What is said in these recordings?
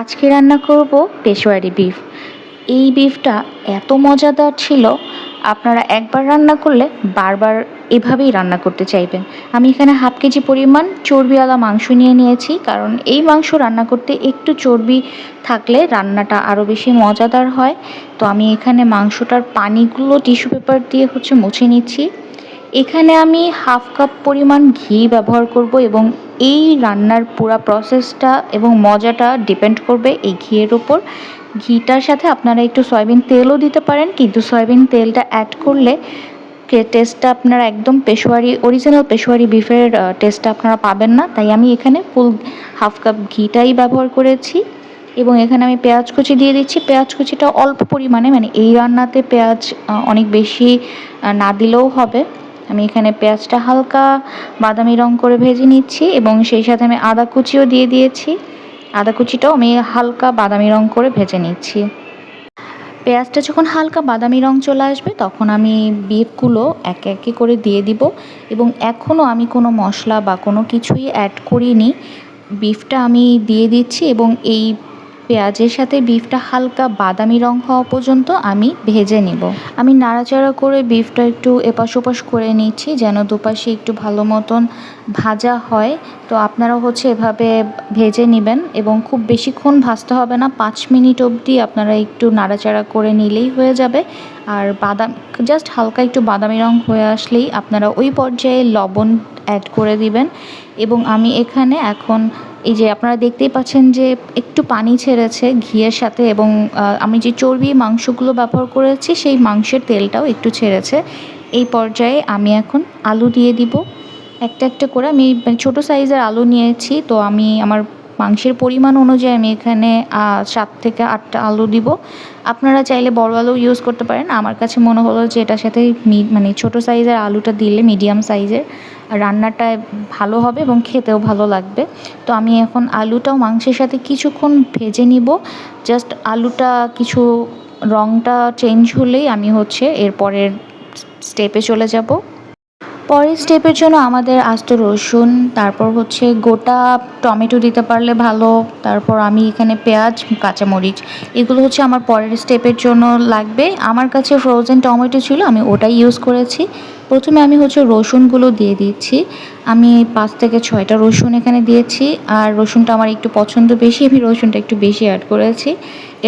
আজকে রান্না করব পেশোয়ারি বিফ। এই বিফটা এত মজাদার ছিল, আপনারা একবার রান্না করলে বারবার এভাবেই রান্না করতে চাইবেন। আমি এখানে হাফ কেজি পরিমাণ চর্বিওয়ালা মাংস নিয়ে নিয়েছি, কারণ এই মাংস রান্না করতে একটু চর্বি থাকলে রান্নাটা আরও বেশি মজাদার হয়। তো আমি এখানে মাংসটার পানিগুলো টিস্যু পেপার দিয়ে হচ্ছে মুছে নিচ্ছি। এখানে আমি হাফ কাপ পরিমাণ ঘি ব্যবহার করব এবং এই রান্নার পুরো প্রসেসটা এবং মজাটা ডিপেন্ড করবে এই ঘিয়ের ওপর ঘিটার সাথে আপনারা একটু সয়াবিন তেলও দিতে পারেন, কিন্তু সয়াবিন তেলটা অ্যাড করলে টেস্টটা আপনারা একদম পেশোয়ারি অরিজিনাল পেশোয়ারি বিফের টেস্টটা আপনারা পাবেন না। তাই আমি এখানে ফুল হাফ কাপ ঘিটাই ব্যবহার করেছি এবং এখানে আমি পেঁয়াজ কুচি দিয়ে দিচ্ছি। পেঁয়াজ কুচিটা অল্প পরিমাণে মানে এই রান্নাতে পেঁয়াজ অনেক বেশি না দিলেও হবে। আমি এখানে পেঁয়াজটা হালকা বাদামি রং করে ভেজে নিচ্ছি এবং সেই সাথে আমি আদা কুচিও দিয়ে দিয়েছি। আদা কুচিটাও আমি হালকা বাদামি রং করে ভেজে নিচ্ছি। পেঁয়াজটা যখন হালকা বাদামি রং চলে আসবে, তখন আমি বিফগুলো একে একে করে দিয়ে দিব এবং এখনও আমি কোনো মশলা বা কোনো কিছুই অ্যাড করিনি। বিফটা আমি দিয়ে দিচ্ছি এবং এই পেঁয়াজের সাথে বিফটা হালকা বাদামি রং হওয়া পর্যন্ত আমি ভেজে নিব। আমি নাড়াচাড়া করে বিফটা একটু এপাশ ওপাশ করে নিচ্ছি যেন দুপাশে একটু ভালো মতন ভাজা হয়। তো আপনারা হচ্ছে এভাবে ভেজে নেবেন এবং খুব বেশিক্ষণ ভাজতে হবে না, পাঁচ মিনিট অবধি আপনারা একটু নাড়াচাড়া করে নিলেই হয়ে যাবে। আর বাদাম, জাস্ট হালকা একটু বাদামি রং হয়ে আসলেই আপনারা ওই পর্যায়ে লবণ অ্যাড করে দিবেন। এবং আমি এখানে এখন, এই যে আপনারা দেখতেই পাচ্ছেন যে একটু পানি ছেড়েছে ঘিয়ের সাথে এবং আমি যে চর্বি মাংসগুলো ব্যবহার করেছি সেই মাংসের তেলটাও একটু ছেড়েছে। এই পর্যায়ে আমি এখন আলু দিয়ে দিব। একটা একটা করে আমি মানে ছোটো সাইজের আলু নিয়েছি, তো আমি আমার মাংসের পরিমাণ অনুযায়ী আমি এখানে সাত থেকে আটটা আলু দিব। আপনারা চাইলে বড় আলু ইউজ করতে পারেন। আমার কাছে মনে হলো যে এটার সাথে মানে ছোট সাইজের আলুটা দিলে মিডিয়াম সাইজের রান্নাটা ভালো হবে এবং খেতেও ভালো লাগবে। তো আমি এখন আলুটাও মাংসের সাথে কিছুক্ষণ ভেজে নিব। জাস্ট আলুটা কিছু রঙটা চেঞ্জ হলেই আমি হচ্ছে এরপরের স্টেপে চলে যাব। পরের স্টেপের জন্য আমাদের আস্ত রসুন, তারপর হচ্ছে গোটা টমেটো দিতে পারলে ভালো, তারপর আমি এখানে পেঁয়াজ, কাঁচামরিচ, এগুলো হচ্ছে আমার পরের স্টেপের জন্য লাগবে। আমার কাছে ফ্রোজেন টমেটো ছিল, আমি ওটাই ইউজ করেছি। প্রথমে আমি হচ্ছে রসুনগুলো দিয়ে দিচ্ছি। আমি পাঁচ থেকে ছয়টা রসুন এখানে দিয়েছি, আর রসুনটা আমার একটু পছন্দ বেশি, আমি রসুনটা একটু বেশি অ্যাড করেছি।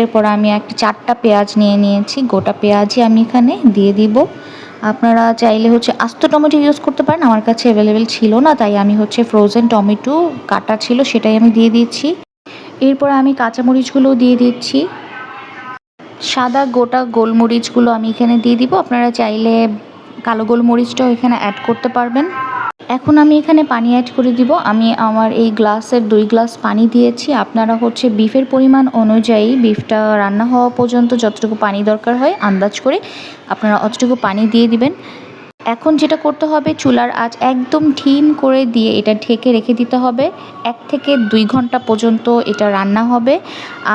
এরপর আমি একটা চারটা পেঁয়াজ নিয়ে নিয়েছি, গোটা পেঁয়াজই আমি এখানে দিয়ে দিব। আপনারা চাইলে হচ্ছে আস্ত টমেটো ইউজ করতে পারেন। আমার কাছে অ্যাভেলেবেল ছিল না, তাই আমি হচ্ছে ফ্রোজেন টমেটো কাটা ছিল, সেটাই আমি দিয়ে দিচ্ছি। এরপর আমি কাঁচামরিচগুলো দিয়ে দিচ্ছি। সাদা গোটা গোলমরিচগুলো আমি এখানে দিয়ে দিব। আপনারা চাইলে কালো গোলমরিচটাও এখানে অ্যাড করতে পারবেন। এখন আমি এখানে পানি অ্যাড করে দিব। আমি আমার এই গ্লাসের দুই গ্লাস পানি দিয়েছি। আপনারা হচ্ছে বিফের পরিমাণ অনুযায়ী বিফটা রান্না হওয়া পর্যন্ত যতটুকু পানি দরকার হয় আন্দাজ করে আপনারা অতটুকু পানি দিয়ে দিবেন। এখন যেটা করতে হবে, চুলার আঁচ একদম ঠিম করে দিয়ে এটা ঢেকে রেখে দিতে হবে। এক থেকে দুই ঘণ্টা পর্যন্ত এটা রান্না হবে।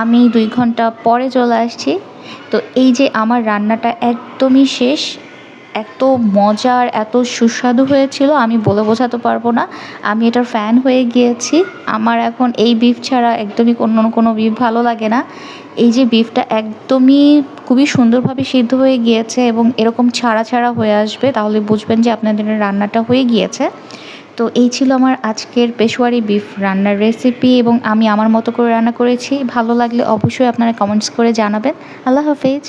আমি দুই ঘণ্টা পরে চলে আসছি। তো এই যে আমার রান্নাটা একদমই শেষ। এত মজার, এত সুস্বাদু হয়েছিল, আমি বলে বোঝাতে পারব না। আমি এটার ফ্যান হয়ে গিয়েছি। আমার এখন এই বিফ ছাড়া একদমই অন্য কোনো বিফ ভালো লাগে না। এই যে বিফটা একদমই খুবই সুন্দরভাবে সিদ্ধ হয়ে গিয়েছে এবং এরকম ছাড়া ছাড়া হয়ে আসবে, তাহলে বুঝবেন যে আপনাদের রান্নাটা হয়ে গিয়েছে। তো এই ছিল আমার আজকের পেশোয়ারি বিফ রান্নার রেসিপি এবং আমি আমার মতো করে রান্না করেছি। ভালো লাগলে অবশ্যই আপনারা কমেন্টস করে জানাবেন। আল্লাহ হাফেজ।